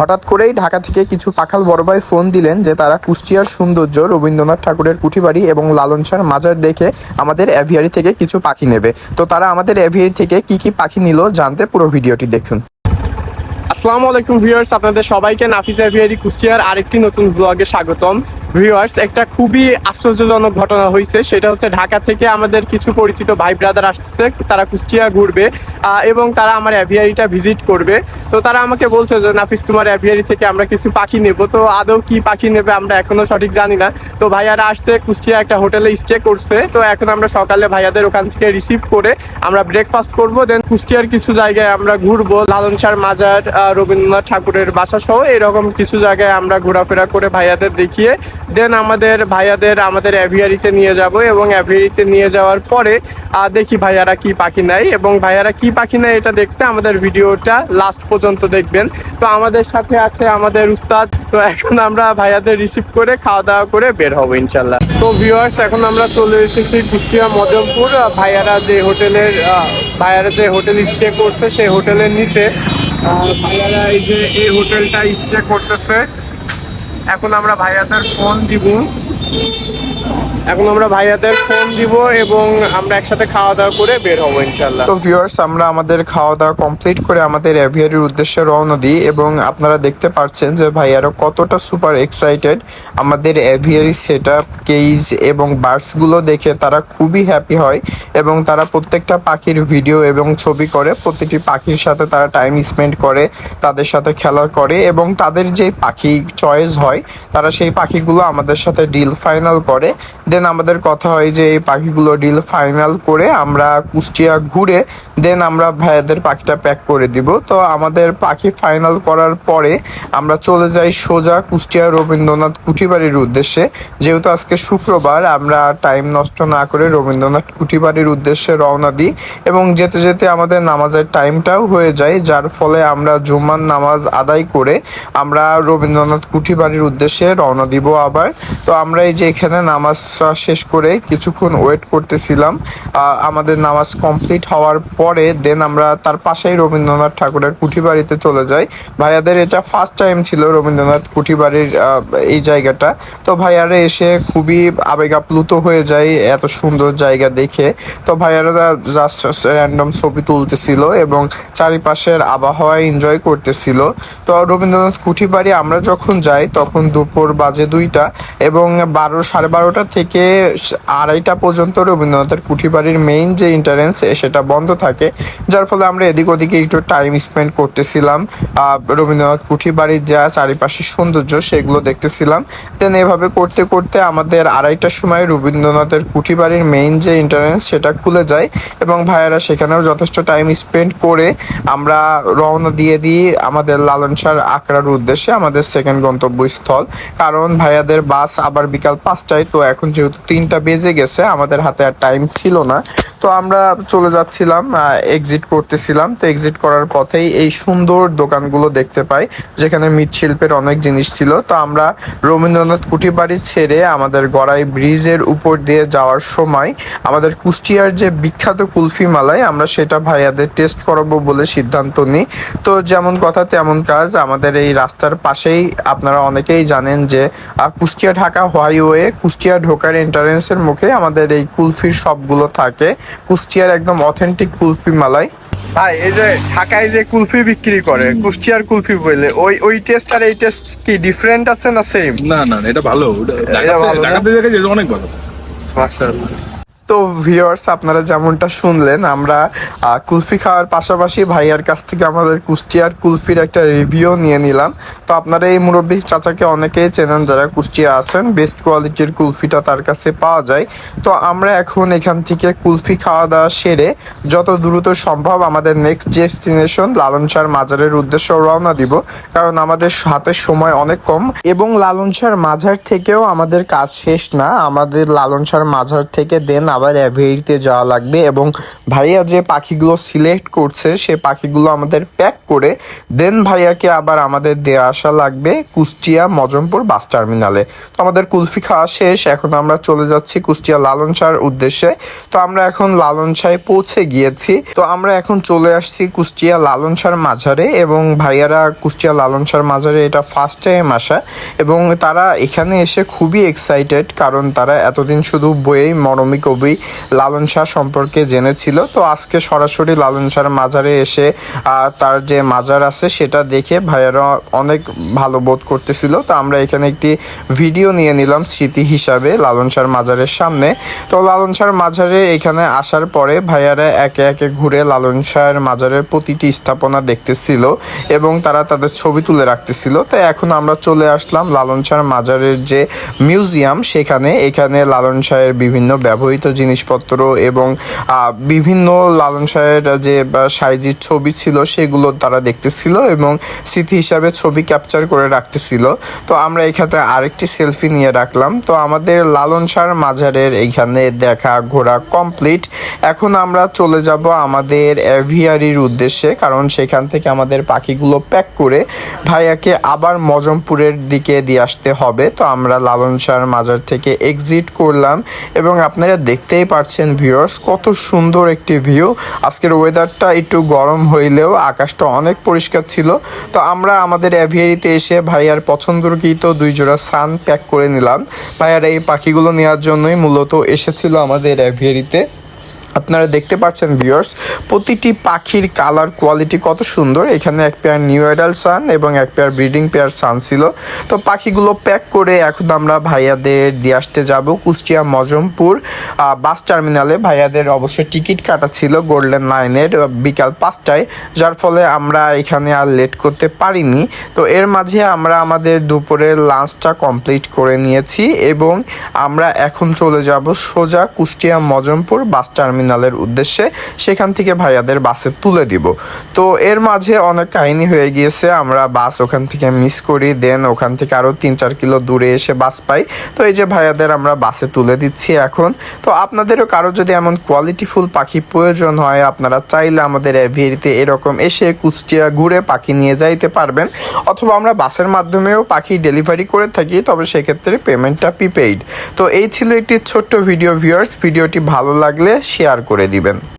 হঠাৎ করেই ঢাকা থেকে কিছু পাখাল বড় ভাই ফোন দিলেন যে তারা কুষ্টিয়ার সৌন্দর্য, রবীন্দ্রনাথ ঠাকুরের কুঠিবাড়ি এবং লালন শাহর মাজার দেখে আমাদের অ্যাভিয়ারি থেকে কিছু পাখি নেবে। তো তারা আমাদের অ্যাভিয়ারি থেকে কি কি পাখি নিল জানতে পুরো ভিডিওটি দেখুন। আসসালামু আলাইকুম ভিউয়ার্স, আপনাদের সবাইকে নাফিস অ্যাভিয়ারি কুষ্টিয়ার আরেকটি নতুন ব্লগে স্বাগতম। ভিউয়ার্স একটা খুবই আশ্চর্যজনক ঘটনা হয়েছে সেটা হচ্ছে ঢাকা থেকে আমাদের কিছু পরিচিত ভাই ব্রাদার আসতেছে, তারা কুষ্টিয়া ঘুরবে এবং তারা আমার অ্যাভিয়ারিটা ভিজিট করবে। তো তারা আমাকে বলছে যে, নাফিস, তোমার অ্যাভিয়ারি থেকে আমরা কিছু পাখি নেব। তো আদৌ কি পাখি নেবে আমরা এখনও সঠিক জানি না। তো ভাইয়ারা আসছে, কুষ্টিয়া একটা হোটেলে স্টে করছে। তো এখন আমরা সকালে ভাইয়াদের ওখান থেকে রিসিভ করে আমরা ব্রেকফাস্ট করব। দেন কুষ্টিয়ার কিছু জায়গায় আমরা ঘুরবো, লালন শাহর মাজার রবীন্দ্রনাথ ঠাকুরের বাসা সহ। এরকম কিছু জায়গায় আমরা ঘোরাফেরা করে ভাইয়াদের দেখিয়ে দেন আমাদের ভাইয়াদের আমাদের অ্যাভিয়ারিতে নিয়ে যাব এবং অ্যাভিয়ারিতে নিয়ে যাওয়ার পরে দেখি ভাইয়ারা কি পাখি নেয় এবং ভাইয়ারা কি পাখি নেয় এটা দেখতে আমাদের ভিডিওটা লাস্ট পর্যন্ত দেখবেন। তো আমাদের সাথে আছে আমাদের উস্তাদ। তো এখন আমরা ভাইয়াদের রিসিভ করে খাওয়া দাওয়া করে বের হব ইনশাল্লাহ। তো ভিউয়ার্স এখন আমরা চলে এসেছি কুষ্টিয়া মদমপুর ভাইয়ারা যে হোটেলের ভাইয়ারা যে হোটেল স্টে করছে, সেই হোটেলের নিচে। ভাইয়ারা এই যে এই হোটেলটা স্টে করতেছে। এখন আমরা ভাইয়াদের ফোন দিব। এখন আমরা ভাইয়াদের ফোন দিব এবং আমরা একসাথে খাওয়া দাওয়া করে বের হব ইনশাল্লাহ তো ভিউয়ার্স আমরা আমাদের খাওয়া দাওয়া কমপ্লিট করে আমাদের অ্যাভিয়ারির উদ্দেশ্যে রওনা দিই এবং আপনারা দেখতে পাচ্ছেন যে ভাইয়ারা কতটা সুপার এক্সাইটেড আমাদের অ্যাভিয়ারি সেট আপ কেইজ এবং বার্ডসগুলো দেখে তারা খুবই হ্যাপি হয় এবং তারা প্রত্যেকটা পাখির ভিডিও এবং ছবি করে, প্রতিটি পাখির সাথে তারা টাইম স্পেন্ড করে, তাদের সাথে খেলা করে এবং তাদের যে পাখি চয়েস হয়, তারা সেই পাখিগুলো আমাদের সাথে ডিল ফাইনাল করে। দেন আমাদের কথা হয় যে এই পাখিগুলো ডিল ফাইনাল করে আমরা কুষ্টিয়া ঘুরে দেন আমরা ভাইয়াদের পাখিটা প্যাক করে দিব। তো আমাদের পাখি ফাইনাল করার পরে আমরা চলে যাই সোজা কুষ্টিয়া রবীন্দ্রনাথ কুঠিবাড়ির উদ্দেশ্যে। যেহেতু আজকে শুক্রবার, আমরা টাইম নষ্ট না করে রবীন্দ্রনাথ কুঠিবাড়ির উদ্দেশ্যে রওনা দিই এবং যেতে যেতে আমাদের নামাজের টাইমটাও হয়ে যায়, যার ফলে আমরা জুম্মার নামাজ আদায় করে আমরা রবীন্দ্রনাথ কুঠিবাড়ির উদ্দেশ্যে রওনা দিব আবার। তো আমরা এই যে এখানে নামাজ শেষ করে কিছুক্ষণ ওয়েট করতেছিলাম। আমাদের নামাজ কমপ্লিট হওয়ার পরে দেন আমরা তার পাশেই রবীন্দ্রনাথ ঠাকুরের কুঠিবাড়িতে চলে যাই। ভাইয়াদের এটা ফার্স্ট টাইম ছিল রবীন্দ্রনাথ কুঠিবাড়ির এই জায়গাটা। তো ভাইয়ারা এসে খুবই আবেগাপ্লুত হয়ে যায় এত সুন্দর জায়গা দেখে। তো ভাইয়ারা জাস্ট র্যান্ডম ছবি তুলতেছিল এবং চারিপাশের আবহাওয়া এনজয় করতেছিল। তো রবীন্দ্রনাথ কুঠিবাড়ি আমরা যখন যাই তখন দুপুর বাজে দুইটা এবং বারো, সাড়ে বারোটা থেকে আড়াইটা পর্যন্ত রবীন্দ্রনাথের কুঠিবাড়ির মেইন যে ইন্টারেন্স সেটা বন্ধ থাকে, যার ফলে আমরা এদিক ওদিকে একটু টাইম স্পেন্ড করতেছিলাম। রবীন্দ্রনাথ কুঠিবাড়ির যা চারিপাশের সৌন্দর্য সেগুলো দেখতেছিলাম। দেন এভাবে করতে করতে আমাদের আড়াইটার সময় রবীন্দ্রনাথের কুঠিবাড়ির মেইন যে ইন্টারেন্স সেটা খুলে যায় এবং ভাইয়েরা সেখানেও যথেষ্ট টাইম স্পেন্ড করে আমরা রওনা দিয়ে দিই আমাদের লালন শাহর আকড়ার উদ্দেশ্যে আমাদের সেকেন্ড গন্তব্যস্থল। কারণ ভাইয়াদের বাস আবার বিকাল পাঁচটায়, তো এখন যেহেতু তিনটা বেজে গেছে, আমাদের হাতে আর টাইম ছিল না। তো আমরা চলে যাচ্ছিলাম এক্সিট করতেছিলাম। তো এক্সিট করার পথেই এই সুন্দর দোকানগুলো দেখতে পাই, যেখানে মৃৎশিল্পের অনেক জিনিস ছিল। তো আমরা রবীন্দ্রনাথ কুঠিবাড়ি ছেড়ে আমাদের গড়াই ব্রিজের উপর দিয়ে যাওয়ার সময় আমাদের কুষ্টিয়ার যে বিখ্যাত কুলফি মালাই আমরা সেটা ভাইয়াদের টেস্ট করাবো বলে সিদ্ধান্ত নিই। তো যেমন কথা তেমন কাজ, আমাদের এই রাস্তার পাশেই আপনারা অনেকেই জানেন যে কুষ্টিয়া ঢাকা হাইওয়ে কুষ্টিয়া ঢোকার এন্ট্রান্সের মুখে আমাদের এই কুলফির শপগুলো থাকে। কুষ্টিয়ার একদম অথেন্টিক কুলফি মালাই। ভাই এই যে ঢাকায় যে কুলফি বিক্রি করে কুষ্টিয়ার কুলফি বলে ওই ওই টেস্ট আর এই টেস্ট কি ডিফারেন্ট আছে না সেম না না এটা ভালো। ঢাকাতে ঢাকাতে অনেক ভালো। তো ভিউয়ার্স আপনারা যেমনটা শুনলেন, আমরা কুলফি খাওয়ার পাশাপাশি ভাইয়ার কাছ থেকে আমাদের কুষ্টিয়ার কুলফির একটা রিভিউ নিয়ে নিলাম। তো আপনারা এই মুরব্বী চাচাকে অনেকেই চেনেন যারা কুষ্টিয়া আছেন বেস্ট কোয়ালিটির কুলফিটা তার কাছে পাওয়া যায়। তো আমরা এখন এখান থেকে কুলফি খাওয়া দাওয়া সেরে যত দ্রুত সম্ভব আমাদের নেক্সট ডেস্টিনেশন লালন শাহর মাজারের উদ্দেশ্যে রওনা দিব, কারণ আমাদের হাতে সময় অনেক কম। এবং লালন শাহর মাজার থেকেও আমাদের কাজ শেষ না, আমাদের লালন শাহর মাজার থেকে দেন আবার অ্যাভিয়ারিতে যাওয়া লাগবে এবং ভাইয়া যে পাখিগুলো সিলেক্ট করছে, সে পাখিগুলো আমাদের প্যাক করে দেন ভাইয়াকে আবার আমাদের দিয়ে আসা লাগবে কুষ্টিয়া মজমপুর বাস টার্মিনালে তো আমাদের কুলফি খাওয়া শেষ, এখন আমরা চলে যাচ্ছি কুষ্টিয়া লালন শাহর উদ্দেশ্যে। তো আমরা এখন লালন শাহে পৌঁছে গিয়েছি। তো আমরা এখন চলে আসছি কুষ্টিয়া লালন শাহর মাঝারে এবং ভাইয়ারা কুষ্টিয়া লালন শাহর মাঝারে এটা ফার্স্ট টাইম আসা এবং তারা এখানে এসে খুবই এক্সাইটেড কারণ তারা এতদিন শুধু বইয়েই মরমী কবি লালন শাহ সম্পর্কে জেনেছিল। তো আজকে সরাসরি লালন শাহর মাজারে এসে তার যে মাজার আছে সেটা দেখে ভাইয়ারা অনেক ভালো বোধ করতেছিল। তো আমরা এখানে একটি ভিডিও নিয়ে নিলাম স্মৃতি হিসাবে লালন শাহর মাজারের সামনে। তো লালন শাহর মাজারে এখানে আসার পরে ভাইয়ারা একে একে ঘুরে লালন শাহর মাজারের প্রতিটি স্থাপনা দেখতেছিল এবং তারা তাদের ছবি তুলে রাখতেছিল। তো এখন আমরা চলে আসলাম লালন শাহর মাজারের যে মিউজিয়াম, সেখানে এখানে লালন শাহের বিভিন্ন ব্যবহৃত জিনিসপত্র এবং বিভিন্ন লালন শাহের যে সাইজির ছবি ছিল সেগুলো তারা দেখতেছিল এবং স্মৃতি হিসাবে ছবি ক্যাপচার করে রাখতেছিল। তো আমরা এখানে আরেকটি সেলফি নিয়ে রাখলাম। তো আমাদের লালন শাহর মাজারের এইখানে দেখা ঘোরা কমপ্লিট। এখন আমরা চলে যাব আমাদের অ্যাভিয়ারির উদ্দেশ্যে, কারণ সেখান থেকে আমাদের পাখিগুলো প্যাক করে ভাইয়াকে আবার মজমপুরের দিকে দিয়ে আসতে হবে। তো আমরা লালন শাহর মাজার থেকে এক্সিট করলাম এবং আপনারা দেখতেই পাচ্ছেন ভিউয়ার্স কত সুন্দর একটি ভিউ আজকের ওয়েদারটা একটু গরম হইলেও আকাশটা অনেক পরিষ্কার ছিল। তো আমরা আমাদের অ্যাভিয়ারিতে এসে ভাইয়ার পছন্দকৃত দুই জোড়া সান প্যাক করে নিলাম। ভাইয়ার এই পাখিগুলো নেওয়ার জন্যই মূলত এসেছিল আমাদের অ্যাভিয়ারিতে আপনারা দেখতে পাচ্ছেন ভিউয়ার্স প্রতিটি পাখির কালার কোয়ালিটি কত সুন্দর। এখানে এক পেয়ার নিউ এডাল সান এবং এক পেয়ার ব্রিডিং পেয়ার সান ছিল। তো পাখিগুলো প্যাক করে এখন আমরা ভাইয়াদের দিয়ে আসতে যাব কুষ্টিয়া মজমপুর বাস টার্মিনালে ভাইয়াদের অবশ্যই টিকিট কাটা ছিল গোল্ডেন লাইনের বিকাল পাঁচটায়। যার ফলে আমরা এখানে আর লেট করতে পারিনি। তো এর মাঝে আমরা আমাদের দুপুরের লাঞ্চটা কমপ্লিট করে নিয়েছি এবং আমরা এখন চলে যাব সোজা কুষ্টিয়া মজমপুর বাস টার্মিনালের উদ্দেশ্যে সেখান থেকে ভাইয়াদের বাসে তুলে দিব। তো এর মাঝে অনেক কাহিনী হয়ে গিয়েছে, আমরা বাস ওখান থেকে মিস করি দেন ওখান থেকে আরও তিন চার কিলো দূরে এসে বাস পাই। তো এই যে ভাইয়াদের আমরা বাসে তুলে দিচ্ছি এখন। তো আপনাদেরও কারও যদি এমন কোয়ালিটিফুল পাখি প্রয়োজন হয়, আপনারা চাইলে আমাদের এভিয়ারিতে এরকম এসে কুষ্টিয়া ঘুরে পাখি নিয়ে যাইতে পারবেন। অথবা আমরা বাসের মাধ্যমেও পাখি ডেলিভারি করে থাকি, তবে সেক্ষেত্রে পেমেন্টটা প্রিপেইড তো এই ছিল একটি ছোট্ট ভিডিও ভিউয়ার্স ভিডিওটি ভালো লাগলে শেয়ার করে দিবেন।